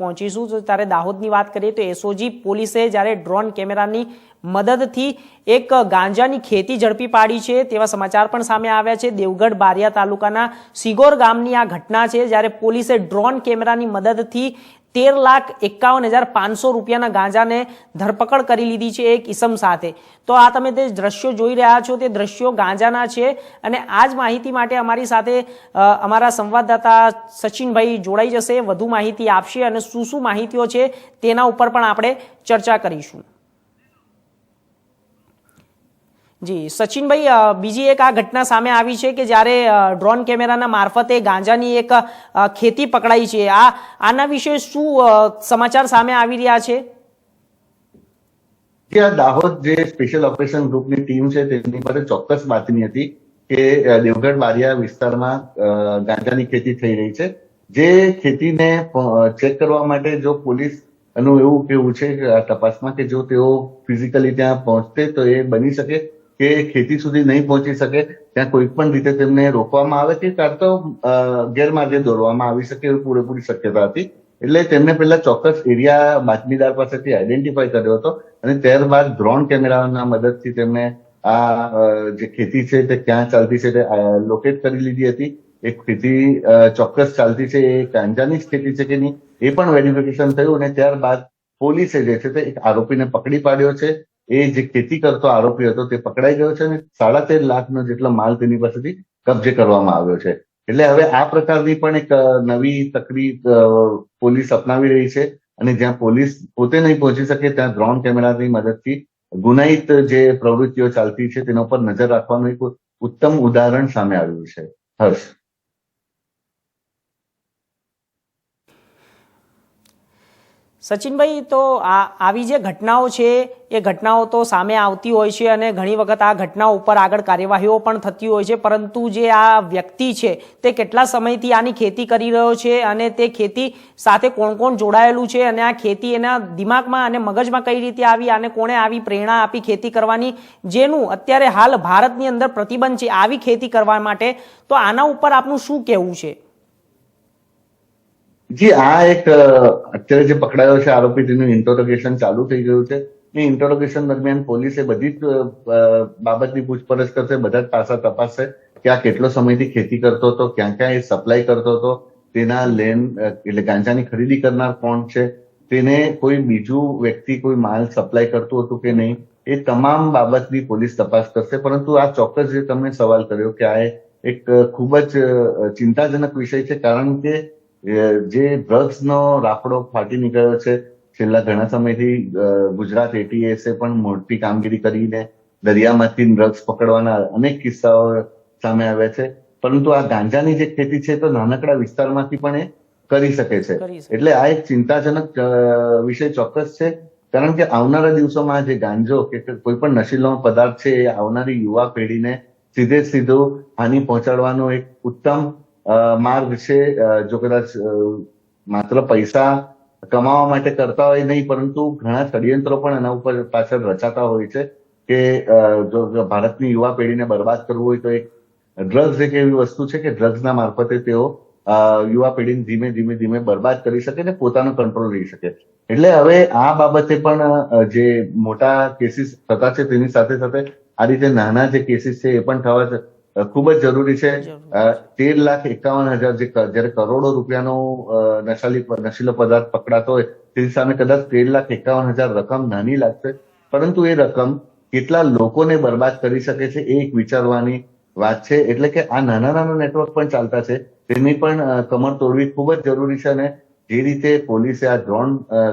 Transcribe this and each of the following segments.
પહોંચીશું. તો ત્યારે દાહોદની વાત કરીએ તો એસઓજી પોલીસે જ્યારે ડ્રોન કેમેરાની મદદથી એક ગાંજાની ખેતી ઝડપી પાડી છે તેવા સમાચાર પણ સામે આવ્યા છે. દેવગઢ બારિયા તાલુકાના સિગોર ગામની આ ઘટના છે જ્યારે પોલીસે ડ્રોન કેમેરાની મદદથી તેર લાખ એકાવન હજાર પાંચસો રૂપિયાના ગાંજાને ધરપકડ કરી લીધી છે એક ઇસમ સાથે. તો આ તમે તે દ્રશ્યો જોઈ રહ્યા છો, તે દ્રશ્યો ગાંજાના છે અને આ જ માહિતી માટે અમારી સાથે અમારા સંવાદદાતા સચિનભાઈ જોડાઈ જશે, વધુ માહિતી આપશે અને શું શું માહિતીઓ છે તેના ઉપર પણ આપણે ચર્ચા કરીશું. જી, સચિનભાઈ બીજી એક આ ઘટના સામે આવી છે કે જ્યારે ડ્રોન કેમેરાના મારફતે ગાંજાની એક ખેતી પકડાઈ છે. આ, આના વિશે શું સમાચાર સામે આવી રહ્યા છે? કે આ દાહોદ જે સ્પેશિયલ ઓપરેશન ગ્રુપની ટીમ છે તેની પાસે ચોક્કસ બાતમી હતી કે દેવગઢ બારિયા વિસ્તારમાં ગાંજાની ખેતી થઈ રહી છે. જે ખેતીને ચેક કરવા માટે જો પોલીસ એનું એવું કેવું છે તપાસમાં કે જો તેઓ ફિઝિકલી ત્યાં પહોંચતે તો એ બની શકે. કે ખેતી સુધી નહીં પહોંચી શકે, ત્યાં કોઈ પણ રીતે તેમને રોકવામાં આવે કે કાં તો ગેરમાર્ગે દોરવામાં આવી શકે એવી પૂરેપૂરી શક્યતા હતી. એટલે તેમને પહેલા ચોક્કસ એરિયા બાતમીદાર પાસેથી આઈડેન્ટિફાઈ કર્યો હતો અને ત્યારબાદ ડ્રોન કેમેરાના મદદથી તેમને આ જે ખેતી છે તે ક્યાં ચાલતી છે તે લોકેટ કરી લીધી હતી. એ ખેતી ચોક્કસ ચાલતી છે એ ગાંજાની જ ખેતી છે કે નહીં એ પણ વેરિફિકેશન થયું અને ત્યારબાદ પોલીસે જે છે તે એક આરોપીને પકડી પાડ્યો છે. એ જે ખેતી કરતો આરોપી હતો તે પકડાઈ ગયો છે અને સાડા તેર લાખનો જેટલો માલ તેની પાસેથી કબજે કરવામાં આવ્યો છે. એટલે હવે આ પ્રકારની પણ એક નવી તકરીબ પોલીસ અપનાવી રહી છે અને જ્યાં પોલીસ પોતે નહીં પહોંચી શકે, ત્યાં ડ્રોન કેમેરાની મદદથી ગુનાહિત જે પ્રવૃત્તિઓ ચાલતી છે તેના ઉપર નજર રાખવાનું એક ઉત્તમ ઉદાહરણ સામે આવ્યું છે. હર્ષ. સચિનભાઈ, તો આ આવી જે ઘટનાઓ છે, એ ઘટનાઓ તો સામે આવતી હોય છે અને ઘણી વખત આ ઘટનાઓ ઉપર આગળ કાર્યવાહીઓ પણ થતી હોય છે. પરંતુ જે આ વ્યક્તિ છે, તે કેટલા સમયથી આની ખેતી કરી રહ્યો છે અને તે ખેતી સાથે કોણ કોણ જોડાયેલું છે અને આ ખેતી એના દિમાગમાં અને મગજમાં કઈ રીતે આવી અને કોણે આવી પ્રેરણા આપી ખેતી કરવાની જેનું અત્યારે હાલ ભારતની અંદર પ્રતિબંધ છે, આવી ખેતી કરવા માટે. તો આના ઉપર આપનું શું કહેવું છે? જી, આ એક અત્યારે જે પકડાયો છે આરોપી, તેનું ઇન્ટરોગેશન ચાલુ થઈ ગયું છે. એ ઇન્ટરોગેશન દરમિયાન પોલીસે બધી જ બાબતની પૂછપરછ કરશે, બધા જ પાસા તપાસશે કે આ કેટલો સમયથી ખેતી કરતો હતો, ક્યાં ક્યાં એ સપ્લાય કરતો હતો, તેના લેન એટલે ગાંજાની ખરીદી કરનાર કોણ છે, તેને કોઈ બીજું વ્યક્તિ, કોઈ માલ સપ્લાય કરતું હતું કે નહીં, એ તમામ બાબતની પોલીસ તપાસ કરશે. પરંતુ આ ચોક્કસ જે તમે સવાલ કર્યો કે આ એક ખૂબ જ ચિંતાજનક વિષય છે, કારણ કે જે ડ્રગ્સનો રાફડો ફાટી નીકળ્યો છે છેલ્લા ઘણા સમયથી ગુજરાત એટીએસએ પણ મોટી કામગીરી કરીને દરિયામાંથી ડ્રગ્સ પકડવાના અનેક કિસ્સાઓ સામે આવ્યા છે. પરંતુ આ ગાંજાની જે ખેતી છે તો નાનકડા વિસ્તારમાંથી પણ એ કરી શકે છે. એટલે આ એક ચિંતાજનક વિષય ચોક્કસ છે. કારણ કે આવનારા દિવસોમાં જે ગાંજો કે કોઈ પણ નશીલો પદાર્થ છે એ આવનારી યુવા પેઢીને સીધે સીધો હાનિ પહોંચાડવાનો એક ઉત્તમ માર્ગ છે જો કદાચ માત્ર પૈસા કમાવા માટે કરતા હોય નહીં, પરંતુ ઘણા ષડયંત્રો પણ એના ઉપર પાછળ રચાતા હોય છે કે જો ભારતની યુવા પેઢીને બરબાદ કરવું હોય તો એક ડ્રગ્સ એક એવી વસ્તુ છે કે ડ્રગ્સના મારફતે તેઓ યુવા પેઢીને ધીમે ધીમે ધીમે બરબાદ કરી શકે ને પોતાનો કંટ્રોલ લઈ શકે. એટલે હવે આ બાબતે પણ જે મોટા કેસીસ થતા છે તેની સાથે સાથે આ રીતે નાના જે કેસીસ છે એ પણ થવા ખૂબ જ જરૂરી છે. તેર લાખ એકાવન હજાર જે જયારે કરોડો રૂપિયાનો નશાલી નશીલો પદાર્થ પકડાતો હોય તેની સામે કદાચ તેર લાખ એકાવન હજાર રકમ નાની લાગશે. પરંતુ એ રકમ કેટલા લોકોને બરબાદ કરી શકે છે એ એક વિચારવાની વાત છે. એટલે કે આ નાના નાના નેટવર્ક પણ ચાલતા છે. તેની પણ કમર તોડવી ખૂબ જ જરૂરી છે અને જે રીતે પોલીસે આ ડ્રોન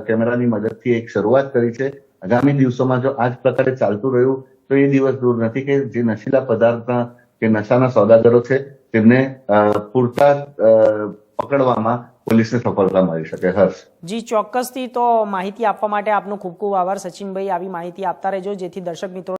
કેમેરાની મદદથી એક શરૂઆત કરી છે આગામી દિવસોમાં જો આ જ પ્રકારે ચાલતું રહ્યું તો એ દિવસ દૂર નથી કે જે નશીલા પદાર્થના કે નશાના સોદાગરો છે, તેમને પૂરતા પકડવામાં પોલીસને સફળતા મળી શકે. હર્ષ. જી, ચોક્કસથી તો માહિતી આપવા માટે આપનો ખૂબ ખૂબ આભાર. સચિનભાઈ, આવી માહિતી આપતા રહેજો, જેથી દર્શક મિત્રો